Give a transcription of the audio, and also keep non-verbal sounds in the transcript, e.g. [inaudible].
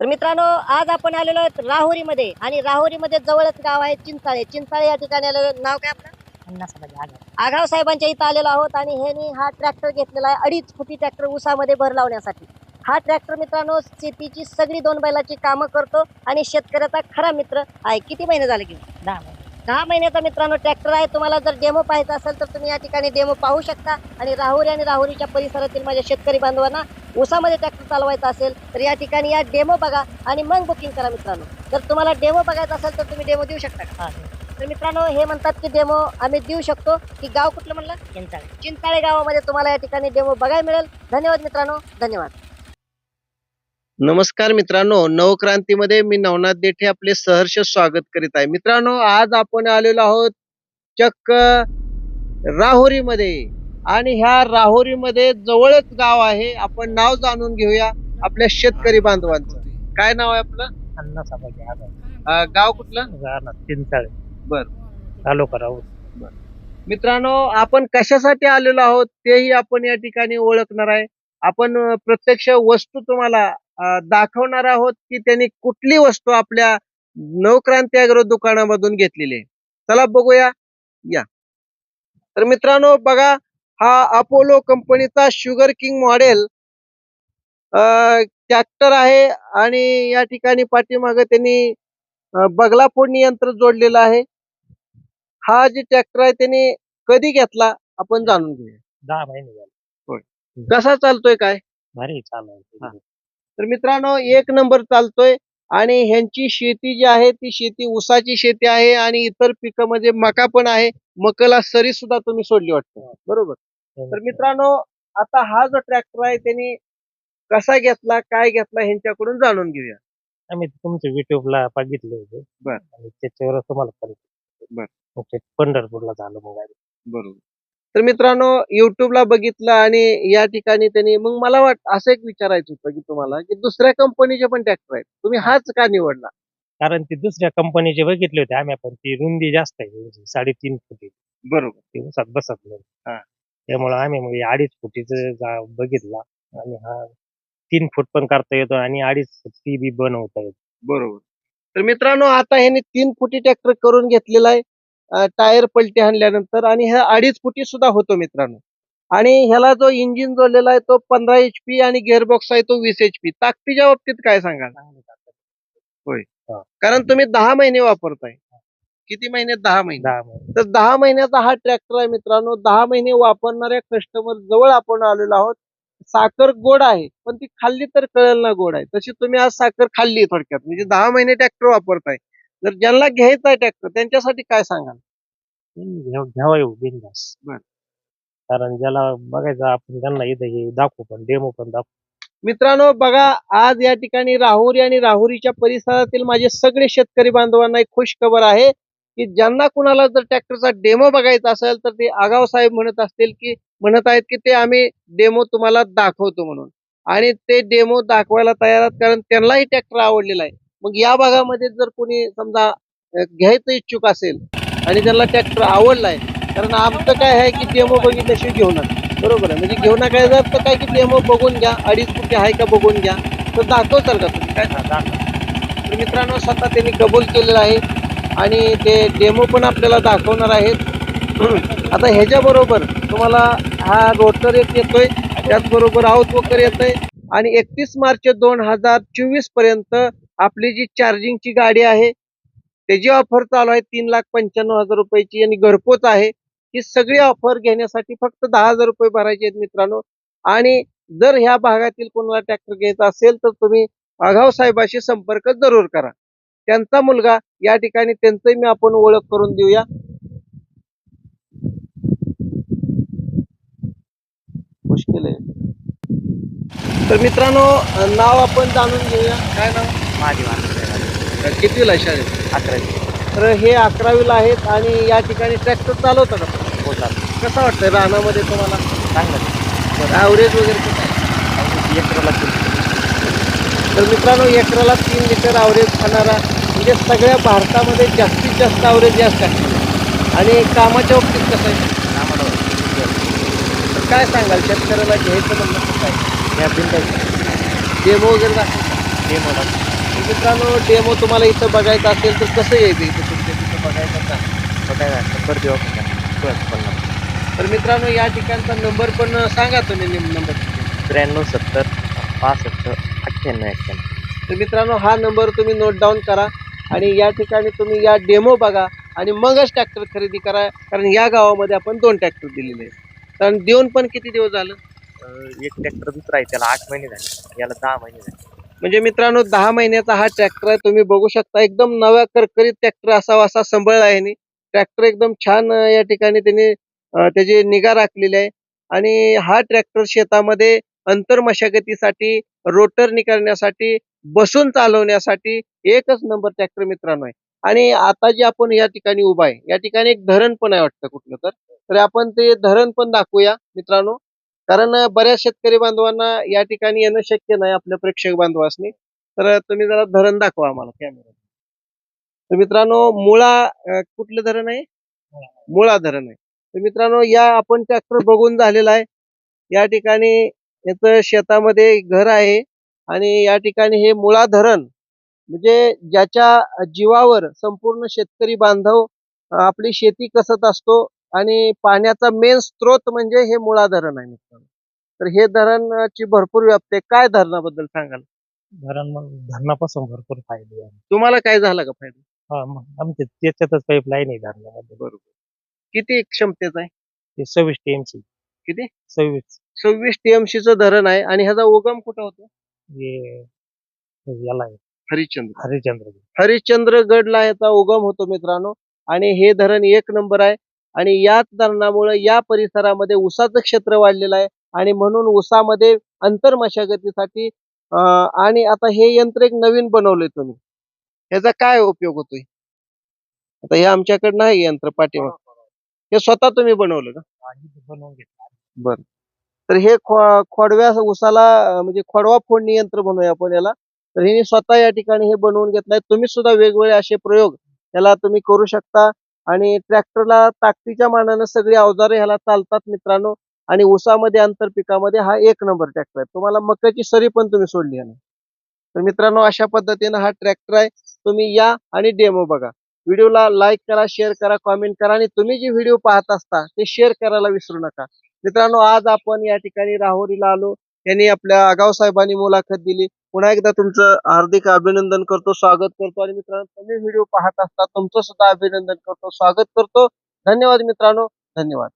तर मित्रांनो आज आपण आलेलो आहोत राहुरीमध्ये आणि राहुरीमध्ये जवळच गाव आहे चिंचाळे. चिंचाळे या ठिकाणी आलेलो नाव काय आपलं? आघाव साहेबांच्या इथं आलेलो आहोत आणि ह्यांनी हा ट्रॅक्टर घेतलेला आहे अडीच फुटी ट्रॅक्टर ऊसामध्ये भर लावण्यासाठी. हा ट्रॅक्टर मित्रांनो शेतीची सगळी दोन बैलाची कामं करतो आणि शेतकऱ्याचा खरा मित्र आहे. किती महिने झाले की? दहा दहा महिन्याचा मित्रांनो ट्रॅक्टर आहे. तुम्हाला जर डेमो पाहायचा असेल तर तुम्ही या ठिकाणी डेमो पाहू शकता. आणि राहुरी आणि राहुरीच्या परिसरातील माझ्या शेतकरी बांधवांना ऊसामध्ये ट्रॅक्टर चालवायचा असेल तर या ठिकाणी या डेमो बघा आणि मग बुकिंग करा मित्रांनो. जर तुम्हाला डेमो बघायचा असेल तर तुम्ही डेमो देऊ शकता का? तर मित्रांनो हे म्हणतात की डेमो आम्ही देऊ शकतो. की गाव कुठलं म्हणलं? चिंचाळे. चिंचाळे गावामध्ये तुम्हाला या ठिकाणी डेमो बघायला मिळेल. धन्यवाद मित्रांनो. धन्यवाद. नमस्कार मित्रांनो नवक्रांतीमध्ये मी नवनाथ देठे आपले सहर्ष स्वागत करीत आहे. मित्रांनो आज आपण आलेलो आहोत चक्क राहुरीमध्ये. आणि ह्या राहुरीमध्ये जवळच गाव आहे. आपण नाव जाणून घेऊया आपल्या शेतकरी बांधवांचं. काय नाव आहे आपलं? अण्णा गाव कुठलं? राहणार चिंचाळे. बर. तालुका राहूर मित्रांनो आपण कशासाठी आलेलो आहोत तेही आपण या ठिकाणी ओळखणार आहे. आपण प्रत्यक्ष वस्तू तुम्हाला दाखवणार आहोत की त्यांनी कुठली वस्तू आपल्या नवक्रांती अग्रो दुकानामधून घेतलेली आहे. चला बघूया. या. तर मित्रांनो बघा हा अपोलो कंपनीचा शुगर किंग मॉडेल ट्रॅक्टर आहे आणि या ठिकाणी पाठीमागे त्यांनी बगला फोडणी यंत्र जोडलेलं आहे. हा जे ट्रॅक्टर आहे त्यांनी कधी घेतला आपण जाणून घेऊया. दहा महिने झाले. कसा चालतोय काय? भारी चालू हा. तर मित्रांनो एक नंबर चालतोय आणि ह्यांची शेती जी आहे ती शेती ऊसाची शेती आहे आणि इतर पिकं म्हणजे मका पण आहे. मकाला सरी सुद्धा तुम्ही सोडली वाटतं. बरोबर? तर मित्रांनो आता हा जो ट्रॅक्टर आहे त्यांनी कसा घेतला काय घेतला ह्यांच्याकडून जाणून घेऊया. आम्ही तुमचे युट्यूबला बघितले होते. बर. आणि त्याच्यावर तुम्हाला बर. पंढरपूरला झालं मग बरोबर. तर मित्रांनो युट्यूबला बघितलं आणि या ठिकाणी त्यांनी मग मला वाट असं एक विचारायचं होतं की तुम्हाला की दुसऱ्या कंपनीचे पण ट्रॅक्टर आहेत. तुम्ही हाच का निवडला? कारण ते दुसऱ्या कंपनीचे बघितले होते आम्ही पण ती रुंदी जास्त आहे. साडेतीन फुटी बरोबर. ती उसात बसत हा. नाही त्यामुळे आम्ही मग हे अडीच फुटीच बघितला. आणि हा तीन फूट पण करता येतो आणि अडीच फूट ती बी बनवता येतो. बरोबर. तर मित्रांनो आता ह्याने तीन फुटी ट्रॅक्टर करून घेतलेला आहे. टायर पलटी आणल्यानंतर आणि ह्या अडीच फुटी सुद्धा होतो मित्रांनो. आणि ह्याला जो इंजिन जोडलेला आहे तो पंधरा एच पी आणि गिअरबॉक्स आहे तो वीस एच पी ताकदीच्या बाबतीत काय सांगाल? कारण तुम्ही दहा महिने वापरताय. किती महिने? दहा महिने. दहा महिने. तर दहा महिन्याचा हा ट्रॅक्टर आहे मित्रांनो. दहा महिने वापरणाऱ्या कस्टमर जवळ आपण आलेलो आहोत. साखर गोड आहे पण ती खाल्ली तर कळेल ना गोड आहे. तशी तुम्ही आज साखर खाल्ली थोडक्यात. म्हणजे दहा महिने ट्रॅक्टर वापरताय. जर ज्यांना घ्यायचा आहे ट्रॅक्टर त्यांच्यासाठी काय सांगाल? घ्याव- घ्यावा येऊ बिनधास्त. बर. कारण ज्याला बघायचं आपण त्यांना इथं हे दाखवू पण डेमो पण दाखवू. मित्रांनो बघा आज या ठिकाणी राहुरी आणि राहुरीच्या परिसरातील माझे सगळे शेतकरी बांधवांना एक खुश खबर आहे. की ज्यांना कुणाला जर ट्रॅक्टरचा डेमो बघायचा असेल तर ते आगाव साहेब म्हणत असतील की म्हणत आहेत की ते आम्ही डेमो तुम्हाला दाखवतो म्हणून. आणि ते डेमो दाखवायला तयार आहेत कारण त्यांनाही ट्रॅक्टर आवडलेला आहे. मग या भागामध्ये जर कोणी समजा घ्यायचं इच्छुक असेल आणि त्यांना ट्रॅक्टर आवडलाय कारण आमचं काय आहे की डेमो बघितल्याशिवाय घेऊ नका. बरोबर आहे. म्हणजे घेऊ नका याचा अर्थ काय की डेमो बघून घ्या अडीच फुटे आहे का बघून घ्या. तर दाखवताल का तुम्ही? काय दाखव. तर मित्रांनो स्वतः त्यांनी कबूल केलेलं आहे. आणि ते डेमो पण आपल्याला दाखवणार आहेत. [clears throat] आता ह्याच्याबरोबर तुम्हाला हा रोटर एक येतोय त्याचबरोबर आऊट येत येतोय. आणि एकतीस मार्च दोन हजार चोवीसपर्यंत आपली जी चार्जिंगची गाडी आहे त्याची ऑफर चालू आहे तीन लाख पंच्याण्णव हजार रुपयाची आणि घरपोच आहे. ही सगळी ऑफर घेण्यासाठी फक्त दहा हजार रुपये भरायचे आहेत मित्रांनो. आणि जर ह्या भागातील कोणाला ट्रॅक्टर घ्यायचा असेल तर तुम्ही आघाव साहेबाशी संपर्क जरूर करा. त्यांचा मुलगा या ठिकाणी त्यांचंही मी आपण ओळख करून देऊया. मुश्किल आहे. तर मित्रांनो नाव आपण जाणून घेऊया. काय नाव? माझी माणसं कितीला शाळेत? अकराशे तर हे अकरावीला आहेत आणि या ठिकाणी ट्रॅक्टर चालवता का? बोलतात कसं वाटतंय रानामध्ये तुम्हाला? चांगलं ॲव्हरेज वगैरे कसं? एकराला तर मित्रांनो एकराला तीन लिटर ॲव्हरेज खाणारा म्हणजे सगळ्या भारतामध्ये जास्तीत जास्त ॲव्हरेज जास्त आहे आणि कामाच्या बाबतीत कसं आहे? तर काय सांगाल? शेतकऱ्याला घ्यायचं म्हणलं तर काय? या बिंदाची डेमो वगैरे दाखवता ते मला तर मित्रांनो डेमो तुम्हाला इथं बघायचा असेल तर कसं यायचं इथं तुमच्या तिथं बघायचं का बघायला नंबर देऊ आपण तर मित्रांनो या ठिकाणचा नंबर पण सांगा तुम्ही नंबर त्र्याण्णव सत्तर पासष्ट अठ्ठ्याण्णव एक्क्याण्णव. तर मित्रांनो हा नंबर तुम्ही नोट डाऊन करा. आणि या ठिकाणी तुम्ही या डेमो बघा आणि मगच ट्रॅक्टर खरेदी करा. कारण या गावामध्ये आपण दोन ट्रॅक्टर दिलेले आहेत. कारण देऊन पण किती दिवस झालं? एक ट्रॅक्टर दुसरा आहे त्याला आठ महिने झाले. याला दहा महिने झाले. म्हणजे मित्रांनो दहा महिन्याचा हा ट्रॅक्टर आहे. तुम्ही बघू शकता एकदम नव्या करकरीत ट्रॅक्टर असावा असा संबळ आहे ट्रॅक्टर एकदम छान या ठिकाणी त्यांनी त्याची निगा राखलेली आहे. आणि हा ट्रॅक्टर शेतामध्ये अंतर मशागतीसाठी रोटर करण्यासाठी बसून चालवण्यासाठी एकच नंबर ट्रॅक्टर मित्रांनो आहे. आणि आता जे आपण या ठिकाणी उभा आहे या ठिकाणी एक धरण पण आहे वाटतं कुठलं तर. तर आपण ते धरण पण दाखवूया मित्रांनो. कारण बऱ्याच शेतकरी बांधवांना या ठिकाणी येणं शक्य नाही आपल्या प्रेक्षक बांधवासनी. तर तुम्ही जरा धरण दाखवा आम्हाला कॅमेरा तर मित्रांनो मुळा कुठलं धरण आहे? मुळा धरण आहे. तर मित्रांनो या आपण ट्रॅक्टर बघून झालेला आहे. या ठिकाणी याचं शेतामध्ये घर आहे आणि या ठिकाणी हे मुळा धरण म्हणजे ज्याच्या जीवावर संपूर्ण शेतकरी बांधव आपली शेती कसत असतो आणि पाण्याचा मेन स्रोत म्हणजे हे मुळा धरण आहे मित्रांनो. तर हे धरणाची भरपूर व्याप्ती आहे. काय धरणाबद्दल सांगाल? धरण मग धरणापासून भरपूर फायदे आहे. तुम्हाला काय झाला का फायदा? हा मग आमच्या त्याच्यातच पाईपलाईन आहे धरणामध्ये. बरोबर. किती क्षमतेचा आहे? ते सव्वीस टीएमसी किती? सव्वीस. सव्वीस टीएमसी चं धरण आहे. आणि ह्याचा उगम कुठं होतो? हे याला आहे. हरिश्चंद्र. हरिश्चंद्र. हरिश्चंद्रगडला याचा उगम होतो मित्रांनो. आणि हे धरण एक नंबर आहे. आणि याच धरणामुळे या परिसरामध्ये ऊसाचं क्षेत्र वाढलेलं आहे. आणि म्हणून ऊसामध्ये अंतर मशागतीसाठी अं, आणि आता हे यंत्र एक नवीन बनवलंय तुम्ही. ह्याचा काय उपयोग होतोय? आता हे आमच्याकडे नाही यंत्र पाठीमाग. हे स्वतः तुम्ही बनवलं का? बनवून घेतला. तर हे खोडव्या उसाला म्हणजे खोडवा फोडणी यंत्र बनवूया आपण याला. तर हे स्वतः या ठिकाणी हे बनवून घेतलंय. तुम्ही सुद्धा वेगवेगळे असे प्रयोग याला तुम्ही करू शकता. आणि ट्रॅक्टरला ताकदीच्या मानानं सगळी अवजारे ह्याला चालतात मित्रांनो. आणि ऊसामध्ये आंतर पिकामध्ये हा एक नंबर ट्रॅक्टर आहे. तुम्हाला मक्याची सरी पण तुम्ही सोडली आहे तर मित्रांनो अशा पद्धतीनं हा ट्रॅक्टर आहे. तुम्ही या आणि डेमो बघा. व्हिडिओला लाईक करा शेअर करा कॉमेंट करा आणि तुम्ही जे व्हिडिओ पाहत असता ते शेअर करायला विसरू नका. मित्रांनो आज आपण या ठिकाणी राहुरीला आलो. यांनी आपल्या आगाव साहेबांनी मुलाखत दिली. पुन्हा एकदा तुमचं हार्दिक अभिनंदन करतो स्वागत करतो आणि मित्रांनो तुम्ही व्हिडिओ पाहत असता तुमचं सुद्धा अभिनंदन करतो स्वागत करतो. धन्यवाद मित्रांनो धन्यवाद.